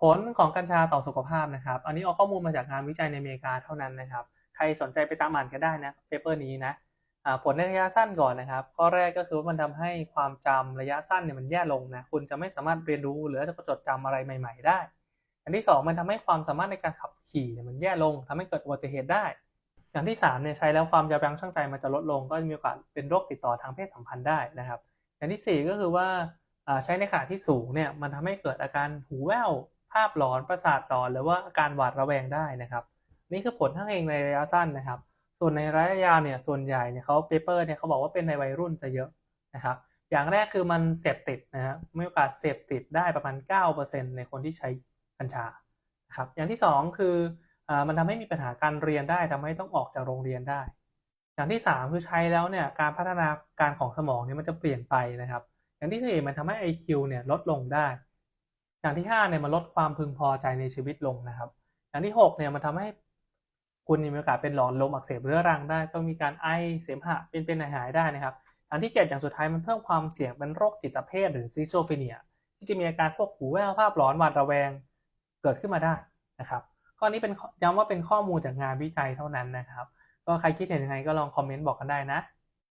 ผลของกัญชาต่อสุขภาพนะครับ อันนี้เอาข้อมูลมาจากงานวิจัยในอเมริกาเท่านั้นนะครับ ใครสนใจไปตามอ่านก็ได้นะเปเปอร์นี้นะผลในระยะสั้นก่อนนะครับ ข้อแรกก็คือว่ามันทำให้ความจำระยะสั้นเนี่ยมันแย่ลงนะ คุณจะไม่สามารถเรียนรู้หรือจะจดจำอะไรใหม่ ๆ ได้ อันที่สองมันทำให้ความสามารถในการขับขี่เนี่ยมันแย่ลงทำให้เกิดอุบัติเหตุได้ อย่างที่สามเนี่ยใช้แล้วความยับยั้งชั่งใจมันจะลดลง ก็มีโอกาสเป็นโรคติดต่อทางเพศสัมพันธ์ได้นะครับ อย่างที่สี่ก็คือว่าใช้ในขณะที่สูงเนี่ยมันทำให้เกิดอาการหูแว่วาพหลอนประสาทหลอนหรือว่าอาการหวาดระแวงได้นะครับ นี่คือผลทั้งเองในระยะสั้นนะครับ ส่วนในระยะยาวเนี่ยส่วนใหญ่เนี่ยเขาเปเปอร์เนี่ยเขาบอกว่าเป็นในวัยรุ่นจะเยอะนะครับ อย่างแรกคือมันเสพติดนะฮะมีโอกาสเสพติดได้ประมาณ 9%ในคนที่ใช้กัญชานะครับอย่างที่สองคืออมันทำให้มีปัญหาการเรียนได้ทำให้ต้องออกจากโรงเรียนได้ อย่างที่สามคือใช้แล้วเนี่ยการพัฒนาการของสมองเนี่ยมันจะเปลี่ยนไปนะครับ อย่างที่สี่มันทำให้ IQ เนี่ยลดลงได้ อย่างที่ห้าเนี่ยมันลดความพึงพอใจในชีวิตลงนะครับ อย่างที่หกเนี่ยมันทำให้คุณมีโอกาสเป็นหลอดลมอักเสบเรื้อรังได้ ก็มีการไอเสมหะเป็นเป็นหายได้นะครับอย่างที่เจ็ดอย่างสุดท้ายมันเพิ่มความเสี่ยงเป็นโรคจิตเภทหรือซิโซเฟเนีย ที่จะมีอาการพวกหูแว่วภาพหลอนหวาดระแวงเกิดขึ้นมาได้นะครับข้อนี้เป็นย้ำว่าเป็นข้อมูลจากงานวิจัยเท่านั้นนะครับ ก็ใครคิดเห็นยังไงก็ลองคอมเมนต์บอกกันได้นะ